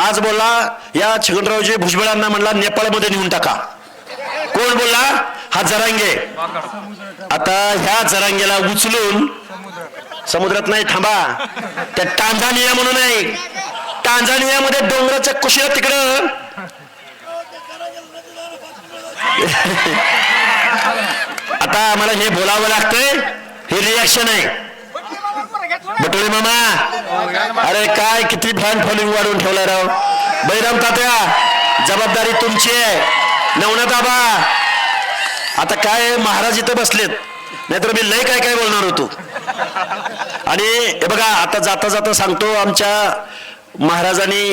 आज बोलला या छगनरावजी भुजबळांना म्हणला नेपाळमध्ये नेऊन टाका. कोण बोलला? हा जरांगे. आता ह्या जरांगेला उचलून समुद्रात नाही थांबा. त्या टांझानिया म्हणून आहे. टांझानियामध्ये डोंगराच्या कुशीला तिकडं. आता आम्हाला हे बोलावं लागतंय. हे रिॲक्शन आहे. बटोळे मामा. अरे काय किती फॅन फॉलोइंग वाढवून ठेवलाय राव. बैराम तात्या जबाबदारी तुमची आहे. नवनाथ आता काय महाराज इथं बसलेत. नाहीतर मी लय काय काय बोलणार होतो. आणि हे बघा आता जाता जाता सांगतो आमच्या महाराजांनी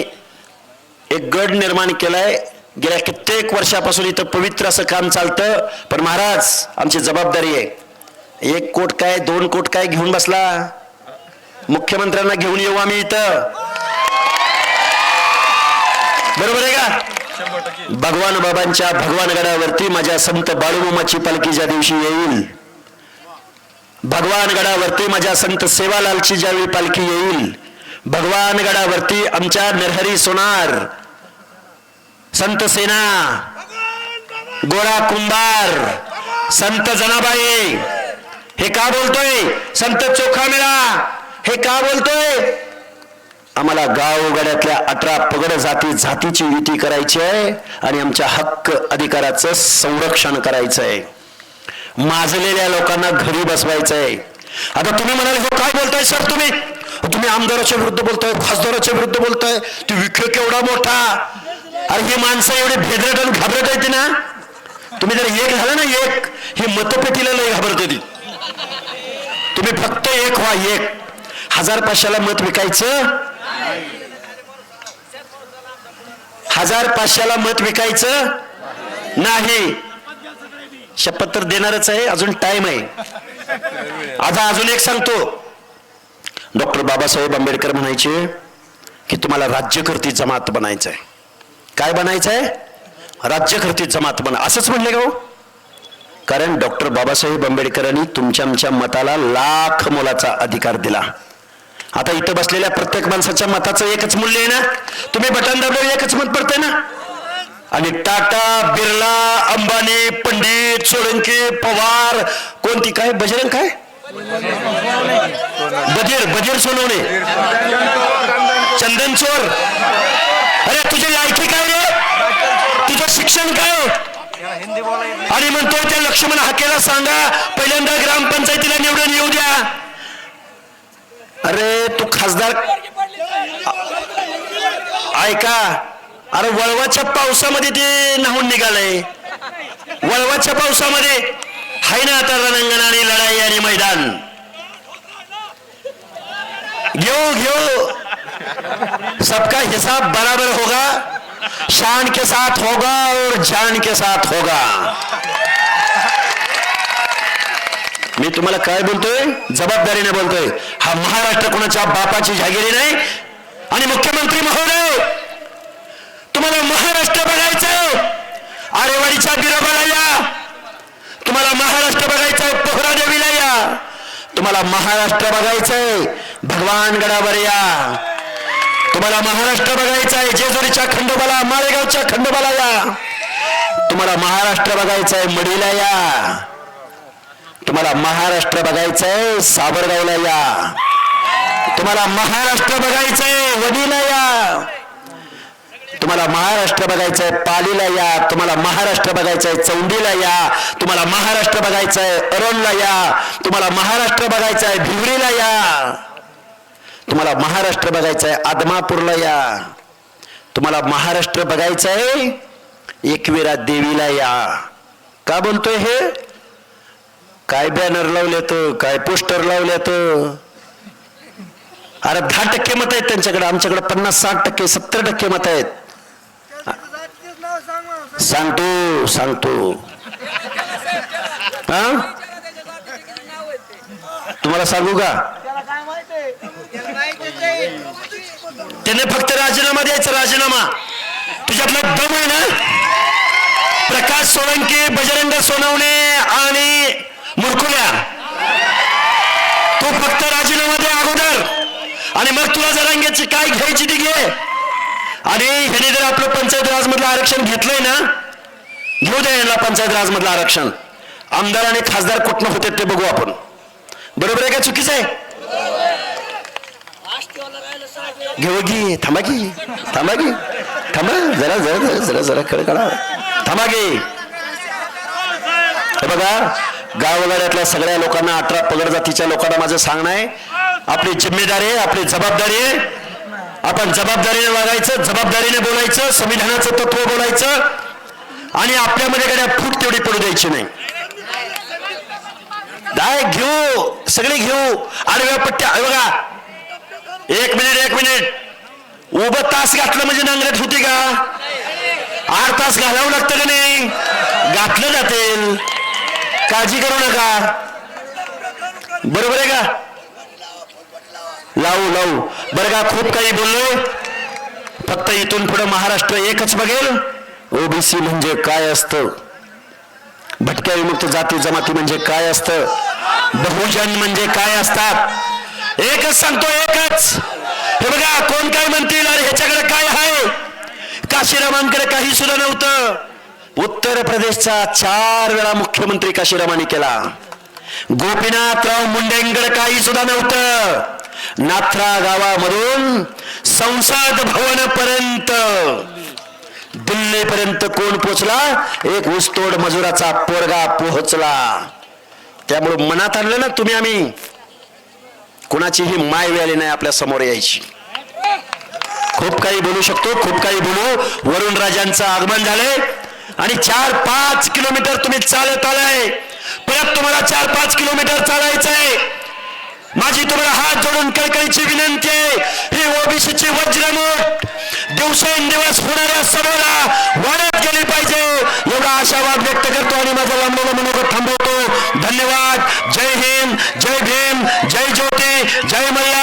एक गड निर्माण केलाय. गेल्या कित्येक वर्षापासून इथं पवित्र असं काम चालतं. पण महाराज आमची जबाबदारी आहे. एक कोट काय दोन कोट काय घेऊन बसला? मुख्यमंत्र्यांना घेऊन येऊ आम्ही इथं. बरोबर आहे का? भगवान बाबांच्या भगवान गडावरती माझ्या संत बाळूमामाची पालखी ज्या दिवशी येईल भगवान गडावरती माझ्या संत सेवालालची ज्यावेळी पालखी येईल भगवान गडावरती आमच्या नरहरी सोनार संत सेना गोरा कुंभार संत जनाबाई हे का बोलतोय? संत चोखा मेळा हे का बोलतोय? आम्हाला गावगड्यातल्या अठरा पगड जाती जातीची युती करायची आहे आणि आमच्या हक्क अधिकाराचं संरक्षण करायचं आहे. माजलेल्या लोकांना घरी बसवायचं आहे. आता तुम्ही म्हणाल हो काय बोलताय सर तुम्ही? तुम्ही आमदाराच्या विरुद्ध बोलताय खासदाराच्या विरुद्ध बोलताय. ती विखे केवढा मोठा. अरे ही माणसं एवढी भेदरट आणि घाबरट येते ना. तुम्ही जर एक झालं ना एक ही मतपेटीला लय घाबरत होती. तुम्ही फक्त एक व्हा एक. हजार पाचशेला मत विकायचं? हजार पाचशेला मत विकायचं? नाही. शपथ तर देणारच आहे अजून टाइम आहे. आता अजून एक सांगतो. डॉक्टर बाबासाहेब आंबेडकर म्हणायचे की तुम्हाला राज्यकर्ती जमात बनायचं आहे काय बनायचं आहे राज्यकर्ती जमात बना असंच म्हणले का हो? कारण डॉक्टर बाबासाहेब आंबेडकरांनी तुमच्या आमच्या मताला लाख मोलाचा अधिकार दिला. आता इथं बसलेल्या प्रत्येक माणसाच्या मताचं एकच मूल्य आहे ना? तुम्ही बटन दाबलं एकच मत पडते ना? आणि टाटा बिर्ला अंबानी पंडित सोळंके पवार कोणती काय? बजरंग काय? बधीर बधीर सोनवणे. चंदन चोर. अरे तुझी लायकी काय रे? तुझं शिक्षण काय हो? आणि म्हणतो त्या लक्ष्मण हाकेला सांगा पहिल्यांदा ग्रामपंचायतीला निवडून येऊ द्या. अरे तू खासदार ऐका अरे वळवाच्या पावसामध्ये ते नाहून निघालंय. वळवाच्या पावसामध्ये हाय ना आता रणांगण आणि लढाई आणि मैदान. घेऊ घेऊ. सबका हिसाब बराबर होगा. शान के साथ होगा और जान के साथ होगा. मी तुम्हाला काय बोलतोय? जबाबदारीने बोलतोय. हा महाराष्ट्र कोणाच्या बापाची जागिरी नाही? आणि मुख्यमंत्री महोदय तुम्हाला महाराष्ट्र बघायचं आरेवाडीच्या बिरोबाला या. तुम्हाला महाराष्ट्र बघायचं पोहरा देवीला या. तुम्हाला महाराष्ट्र बघायचंय भगवान गडावर या. तुम्हाला महाराष्ट्र बघायचंय जेजुरीच्या खंडोबाला माळेगावच्या खंडोबाला या. तुम्हाला महाराष्ट्र बघायचंय मडीला या. तुम्हाला महाराष्ट्र बघायचंय साबरगावला या. तुम्हाला महाराष्ट्र बघायचंय वडीला या. तुम्हाला महाराष्ट्र बघायचंय पालीला या. तुम्हाला महाराष्ट्र बघायचंय चौंडीला या. तुम्हाला महाराष्ट्र बघायचंय अरणला या. तुम्हाला महाराष्ट्र बघायचंय भिवरीला या. तुम्हाला महाराष्ट्र बघायचंय आदमापूरला या. तुम्हाला महाराष्ट्र बघायचंय एकविरा देवीला या. का बोलतोय हे? काय बॅनर लावल्यात काय पोस्टर लावल्यात अरे दहा टक्के मत आहेत त्यांच्याकडे आमच्याकडे पन्नास साठ टक्के सत्तर टक्के मत आहेत. सांगतो सांगतो हा? तुम्हाला सांगू का? त्याने फक्त राजीनामा द्यायचा राजीनामा. तुझ्यातला दम आहे ना? प्रकाश सोळंके बजरंग सोनवणे आणि मुरकुल्या. तू फक्त राजीनामा दे अगोदर. आणि मग तुला जरांग्याची काय घ्यायची ती घे. आणि ह्याने जर आपलं पंचायत राज मधलं आरक्षण घेतलंय ना घेऊ दे यांना पंचायत राज मधलं आरक्षण. आमदार आणि खासदार कुठनं होते ते बघू आपण. बरोबर आहे का चुकीचं आहे? घेऊ घे थांबा की थांबा की थांबा जरा जरा जरा जरा जरा काढा थांबा गे बघा गावगाड्यातल्या सगळ्या लोकांना अठरा पगड जातीच्या लोकांना माझं सांगणं आहे. आपली जिम्मेदारी आहे आपली जबाबदारी आहे. आपण जबाबदारीने वागायचं जबाबदारीने बोलायचं संविधानाचं तत्व बोलायचं. आणि आपल्यामध्ये गड्या फूट तेवढी पडू द्यायची नाही. दाय घेऊ सगळे घेऊ. आडव्या पट्ट्या बघा. एक मिनिट एक मिनिट. उभं तास घातलं म्हणजे नांगरट होती का? आठ तास घालावं लागतं का नाही? घातलं जातील. काळजी करू नका. बरोबर आहे का? लावू लावू. बरं का खूप काही बोललो. फक्त इथून पुढे महाराष्ट्र एकच बघेल. ओबीसी म्हणजे काय असतं? भटक्या विमुक्त जाती जमाती म्हणजे काय असतं? बहुजन म्हणजे काय असतात? एकच सांगतो एकच. हे बघा कोण काय म्हणतील अरे ह्याच्याकडे काय आहे? काशीरामांकडे काही सुद्धा नव्हतं. उत्तर प्रदेशचा चार वेळा मुख्यमंत्री काशीरामांनी केला? गोपीनाथराव मुंडेंकडे काही सुद्धा नव्हतं. नाथरा गावामधून संसद भवन पर्यंत दिल्लीपर्यंत कोण पोचला? एक ऊसतोड मजुराचा पोरगा पोहोचला. त्यामुळे मनात आणलं ना तुम्ही आम्ही. कुणाचीही माय व्याली नाही आपल्यासमोर यायची. खूप काही बोलू शकतो खूप काही बोलू. वरुण राजांचं आगमन झालंय. आणि चार पाच किलोमीटर तुम्ही चालत आलाय. परत तुम्हाला चार पाच किलोमीटर चालायचं आहे. माझी तुम्हाला हात जोडून कळकळीची विनंती आहे. ही ओबीसीची वज्रमूठ दिवसेंदिवस होणाऱ्या सभेला वाढत गेली पाहिजे. एवढा आशावाद व्यक्त करतो आणि माझा लांबलेला मनोगत थांबवतो. धन्यवाद. जय हिंद. जय भीम. जय ज्योती. जय मल्ला.